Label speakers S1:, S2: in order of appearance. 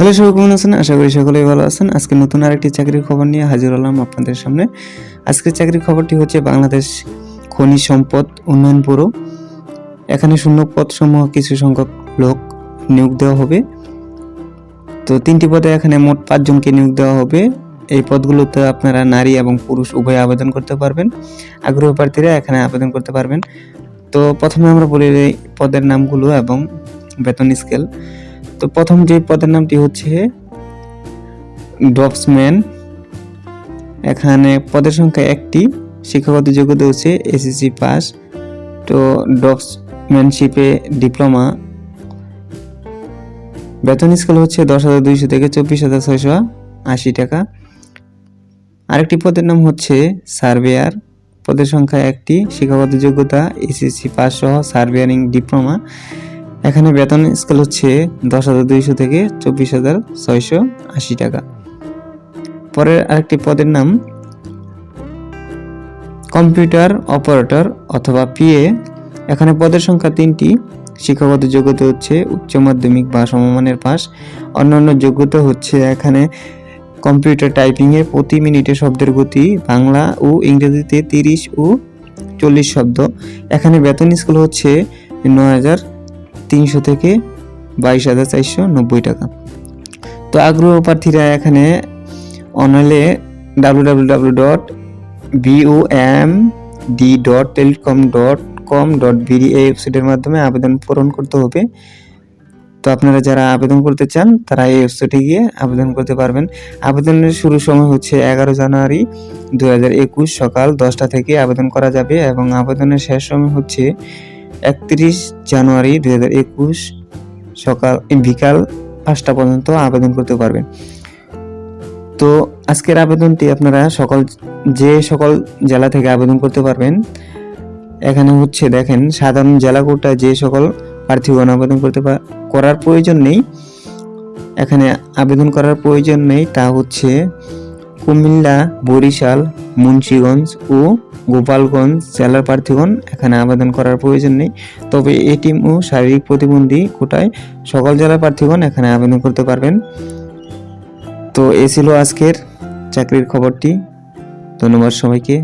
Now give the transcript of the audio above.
S1: Hello সবাই কেমন আছেন? আশা করি সকলেই ভালো আছেন। আজকে নতুন আরেকটি চাকরির খবর নিয়ে হাজির হলাম আপনাদের সামনে। আজকের চাকরির খবরটি হচ্ছে বাংলাদেশ খনিজ সম্পদ উন্নয়ন ব্যুরো। এখানে শূন্য পদ সমূহ কিছু সংখ্যক লোক নিয়োগ দেওয়া হবে। তো তিনটি পদে এখানে মোট পাঁচজনকে নিয়োগ দেওয়া হবে। এই পদগুলোতে আপনারা নারী এবং পুরুষ উভয় আবেদন করতে পারবেন। আগ্রহী প্রার্থীরা এখানে আবেদন করতে পারবেন। তো প্রথমে আমরা বলি পদের নামগুলো এবং বেতন স্কেল। তো প্রথম যে পদের নামটি হচ্ছে ড্রপসম্যান এখানে পদের সংখ্যা একটি, শিক্ষাগত যোগ্যতা হচ্ছে এসএসসি পাস। তো ড্রপসম্যানশিপে ডিপ্লোমা। বেতন স্কেল হচ্ছে দশ হাজার দুইশো থেকে চব্বিশ হাজার ছয়শো আশি টাকা। আরেকটি পদের নাম হচ্ছে সার্ভেয়ার। পদের সংখ্যা একটি, শিক্ষাগত যোগ্যতা, এসএসসি পাস সহ সার্ভেয়ারিং ডিপ্লোমা। এখানে বেতন স্কেল হচ্ছে দশ হাজার দুইশো থেকে চব্বিশ হাজার ছয়শো আশি টাকা। পরের আরেকটি পদের নাম কম্পিউটার অপারেটর অথবা পিএ। এখানে পদের সংখ্যা তিনটি। শিক্ষাগত যোগ্যতা হচ্ছে উচ্চ মাধ্যমিক বা সমমানের পাস অন্যান্য যোগ্যতা হচ্ছে এখানে কম্পিউটার টাইপিংয়ে প্রতি মিনিটে শব্দের গতি বাংলা ও ইংরেজিতে তিরিশ ও চল্লিশ শব্দ। এখানে বেতন স্কুল হচ্ছে নয় হাজার তিনশো থেকে বাইশ হাজার চারশো নব্বই টাকা। তো আগ্রহ প্রার্থীরা এখানে অনলাইনে W W W dot BO M D dot telecom dot com dot BD এই ওয়েবসাইটের মাধ্যমে আবেদন পূরণ করতে হবে। তো আপনারা যারা আবেদন করতে চান, তারা এই ওয়েবসাইটে গিয়ে আবেদন করতে পারবেন। আবেদনের শুরু সময় হচ্ছে এগারো জানুয়ারি দু হাজার একুশ সকাল দশটা থেকে আবেদন করা যাবে এবং আবেদনের শেষ সময় হচ্ছে একত্রিশ জানুয়ারি দু হাজার একুশ সকাল বিকাল পাঁচটা পর্যন্ত আবেদন করতে পারবেন। তো আজকের আবেদনটি আপনারা সকল, যে সকল জেলা থেকে আবেদন করতে পারবেন, এখানে হচ্ছে দেখেন, সাধারণ জেলা কোটায় যে সকল প্রার্থীগণ আবেদন করতে করার প্রয়োজন নেই। এখানে আবেদন করার প্রয়োজন নেই তা হচ্ছে কুমিল্লা, বরিশাল, মুন্সিগঞ্জ ও গোপালগঞ্জ জেলার প্রার্থীগণ এখানে আবেদন করার প্রয়োজন নেই। তবে এটিএম ও শারীরিক প্রতিবন্ধী কোটায় সকল জেলার প্রার্থীগণ এখানে আবেদন করতে পারবেন। তো এ ছিল আজকের চাকরির খবরটি। ধন্যবাদ সবাইকে।